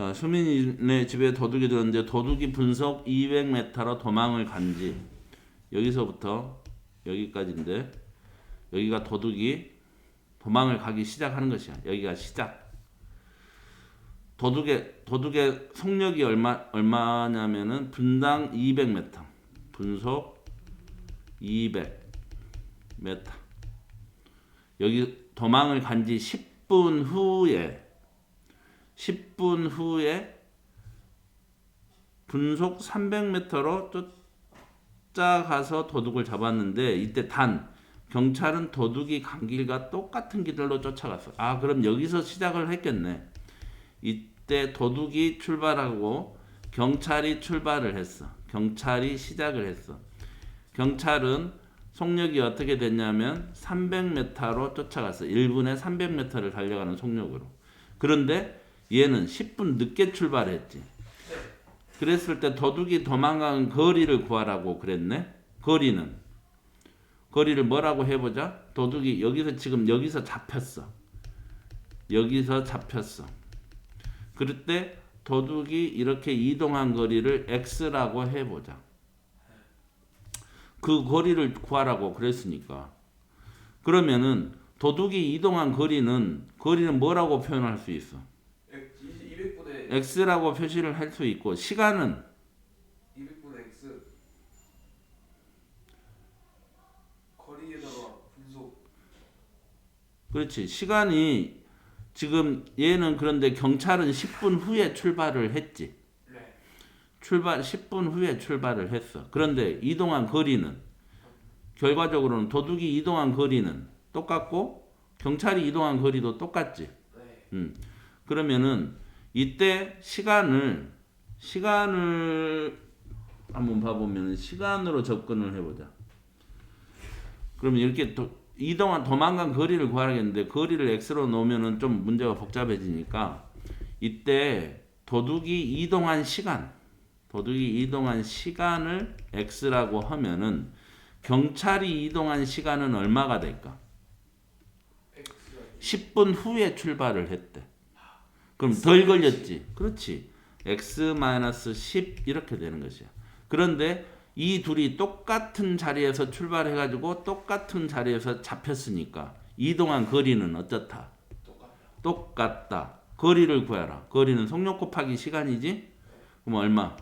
자, 수민이네 집에 도둑이 들었는데 도둑이 분속 200m로 도망을 간지 여기서부터 여기까지인데 여기가 도둑이 도망을 가기 시작하는 것이야. 여기가 시작. 도둑의 도둑의 속력이 얼마 얼마냐면은 분당 200m. 분속 200m. 여기 도망을 간지 10분 후에 10분 후에 분속 300m로 쫓아가서 도둑을 잡았는데 이때 단 경찰은 도둑이 간 길과 똑같은 길로 쫓아갔어. 아 그럼 여기서 시작을 했겠네. 이때 도둑이 출발하고 경찰이 출발을 했어. 경찰이 시작을 했어. 경찰은 속력이 어떻게 됐냐면 300m로 쫓아갔어. 1분에 300m를 달려가는 속력으로. 그런데 얘는 10분 늦게 출발했지. 그랬을 때 도둑이 도망간 거리를 구하라고 그랬네. 거리는 거리를 뭐라고 해보자. 도둑이 여기서 지금 여기서 잡혔어. 여기서 잡혔어. 그럴 때 도둑이 이렇게 이동한 거리를 x라고 해보자. 그 거리를 구하라고 그랬으니까. 그러면은 도둑이 이동한 거리는 거리는 뭐라고 표현할 수 있어? 200분의 x라고 표시를 할 수 있고 시간은 200분의 x 거리에다가 분속 그렇지. 시간이 지금 얘는 그런데 경찰은 10분 후에 출발을 했지. 네. 출발 10분 후에 출발을 했어. 그런데 이동한 거리는 결과적으로는 도둑이 이동한 거리는 똑같고 경찰이 이동한 거리도 똑같지. 네. 음. 그러면은 이때 시간을 시간을 한번 봐보면 시간으로 접근을 해보자. 그러면 이렇게 도, 이동한 도망간 거리를 구하겠는데 거리를 x로 놓으면은 좀 문제가 복잡해지니까 이때 도둑이 이동한 시간 도둑이 이동한 시간을 x라고 하면은 경찰이 이동한 시간은 얼마가 될까? x가 10분 후에 출발을 했대. 그럼 덜 걸렸지. 그렇지. x-10 이렇게 되는 것이야. 그런데 이 둘이 똑같은 자리에서 출발해 가지고 똑같은 자리에서 잡혔으니까 이동한 거리는 어떻다? 똑같다. 똑같다. 거리를 구해라. 거리는 속력 곱하기 시간이지? 그럼 얼마?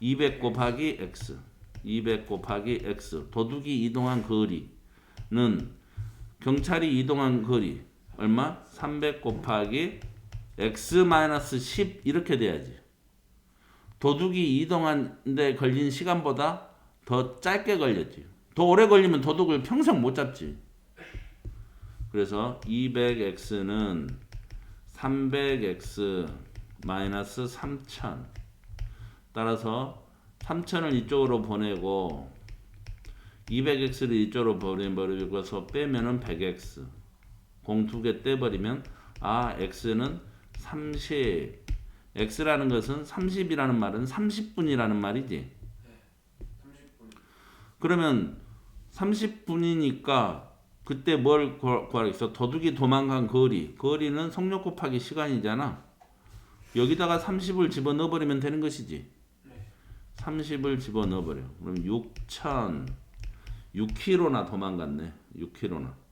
200 곱하기 x. 200 곱하기 x. 도둑이 이동한 거리는 경찰이 이동한 거리 얼마? 300 곱하기 x-10 이렇게 돼야지. 도둑이 이동하는데 걸린 시간보다 더 짧게 걸렸지. 더 오래 걸리면 도둑을 평생 못 잡지. 그래서 200x는 300x 마이너스 3000 따라서 3000을 이쪽으로 보내고 200x를 이쪽으로 보내버리고서 빼면은 100x 공 두 개 떼버리면 아 x는 30 x라는 것은 30이라는 말은 30분이라는 말이지 30분. 그러면 30분이니까 그때 뭘 구- 구하겠어? 도둑이 도망간 거리. 거리는 속력 곱하기 시간이잖아. 여기다가 30을 집어넣어 버리면 되는 것이지. 네. 30을 집어넣어 버려. 그럼 6천 6km나 도망갔네. 6km나. 제가 차